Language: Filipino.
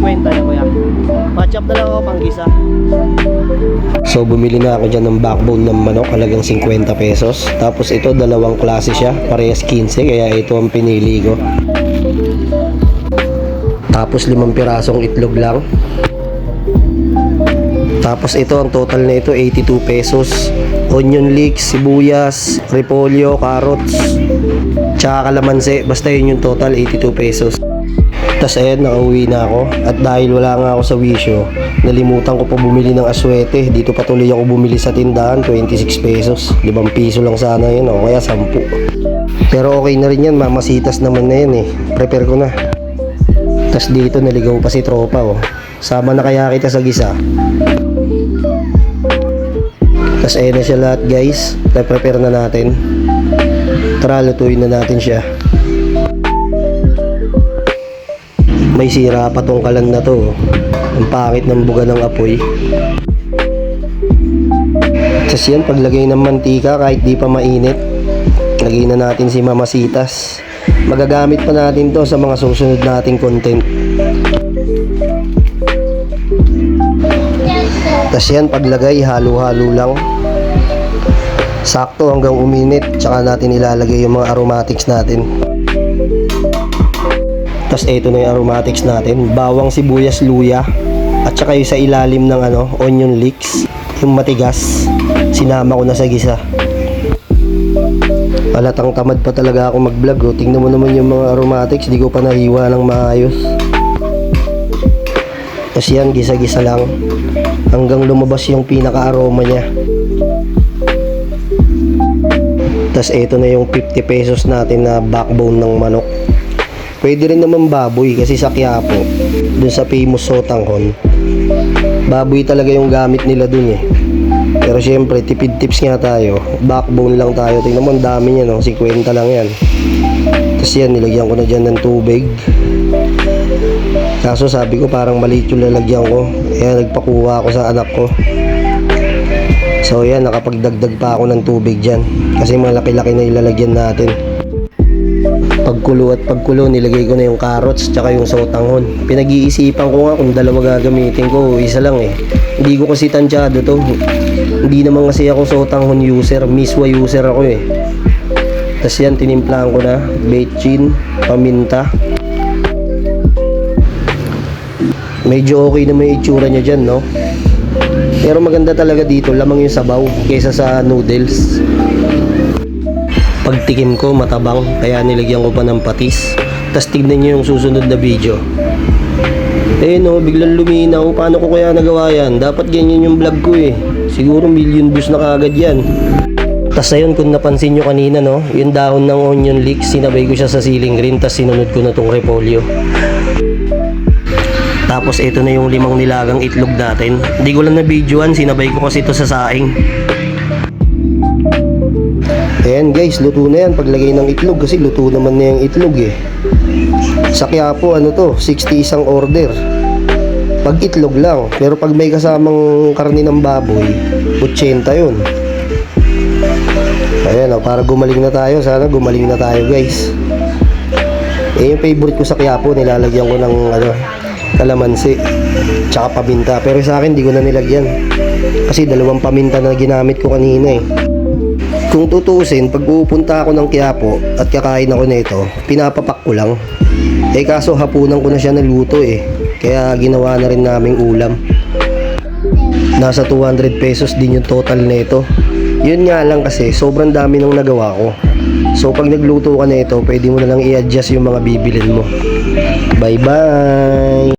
50 na kuya. Patch up na lang ako pang. So bumili na ako dyan ng backbone ng manok, halagang 50 pesos. Tapos ito, dalawang klase siya, parehas 15, kaya ito ang pinili ko. Tapos limang pirasong itlog lang. Tapos ito, ang total na ito, 82 pesos. Onion leeks, sibuyas, repolyo, carrots, tsaka kalamansi. Basta yun yung total, 82 pesos. Tapos ayan, nakauwi na ako. At dahil wala nga ako sa wisyo, nalimutan ko pa bumili ng aswete. Dito pa tuloy ako bumili sa tindahan, 26 pesos. 5 piso lang sana yun, o kaya 10. Pero okay na rin yan, mamasitas naman na yan eh. Prepare ko na. Tapos dito naligaw pa si tropa oh. Sama na kaya kita sa gisa. Tapos ayun na siya lahat guys. Na-prepare na natin. Tara, lutuin na natin siya. May sira pa tong kalan na to. Ang pangit ng buga ng apoy. Tapos yan, paglagay ng mantika kahit di pa mainit, lagay na natin si Mamasitas. Magagamit pa natin to sa mga susunod nating content. Tapos yan, paglagay, halo-halo lang. Sakto hanggang uminit, tsaka natin ilalagay yung mga aromatics natin. Tapos ito na yung aromatics natin. Bawang sibuyas luya. At saka yung sa ilalim ng ano, onion leeks. Yung matigas. Sinama ko na sa gisa. Palatang tamad pa talaga ako mag-vlog. Oh. Tingnan mo naman yung mga aromatics. Di ko pa nahiwa ng maayos. Tapos yan, gisa-gisa lang. Hanggang lumabas yung pinaka-aroma niya. Tapos ito na yung 50 pesos natin na backbone ng manok. Pwede rin naman baboy kasi sa Quiapo, dun sa famous sotanghon, baboy talaga yung gamit nila dun eh. Pero syempre, tipid tips nga tayo. Backbone lang tayo. Tingnan mo, ang dami niya, no? 50 lang yan. Tapos yan, nilagyan ko na dyan ng tubig. Kaso sabi ko, parang maliit yung lalagyan ko. Kaya nagpakuha ako sa anak ko. So yan, nakapagdagdag pa ako ng tubig dyan. Kasi malaki-laki na ilalagyan natin pagkulo at pagkulo nilagay ko na yung carrots tsaka yung sotanghon. Pinag-iisipan ko nga kung dalawa gagamitin ko isa lang eh. Hindi ko kasi tansyado to. Hindi naman kasi ako sotanghon user. Miswa user ako eh. Tas yan tinimplahan ko na. Bechin paminta. Medyo okay na may itsura niya dyan no? Pero maganda talaga dito lamang yung sabaw kaysa sa noodles pagtikim ko matabang. Kaya nilagyan ko pa ng patis. Tapos tignan nyo yung susunod na video. Eh no biglang luminaw. Paano ko kaya nagawa yan? Dapat ganyan yung vlog ko eh. Siguro million views na kagad yan. Tapos ayun kung napansin nyo kanina no yung dahon ng onion leeks sinabay ko siya sa ceiling green tapos sinunod ko na tong repolyo. Tapos ito na yung limang nilagang itlog natin. Hindi ko lang na videoan sinabay ko kasi ito sa saing Ayan guys, luto na yan paglagay ng itlog kasi luto naman na yung itlog eh. Sa Quiapo, ano to, 60 isang order. Pag itlog lang, pero pag may kasamang karni ng baboy, 80 yun. Ayan o, para gumaling na tayo, sana gumaling na tayo guys. Eh yung favorite ko sa Quiapo, nilalagyan ko ng ano, kalamansi, tsaka paminta. Pero sa akin, di ko na nilagyan. Kasi dalawang paminta na ginamit ko kanina eh. Kung tutuusin, pag pupunta ako ng Quiapo at kakain ako nito, pinapapak ko lang. Eh kaso hapunan ko na siya naluto eh. Kaya ginawa na rin naming ulam. Nasa 200 pesos din yung total nito. Yun nga lang kasi sobrang dami nang nagawa ko. So pag nagluto ka nito, pwede mo na lang i-adjust yung mga bibilin mo. Bye bye!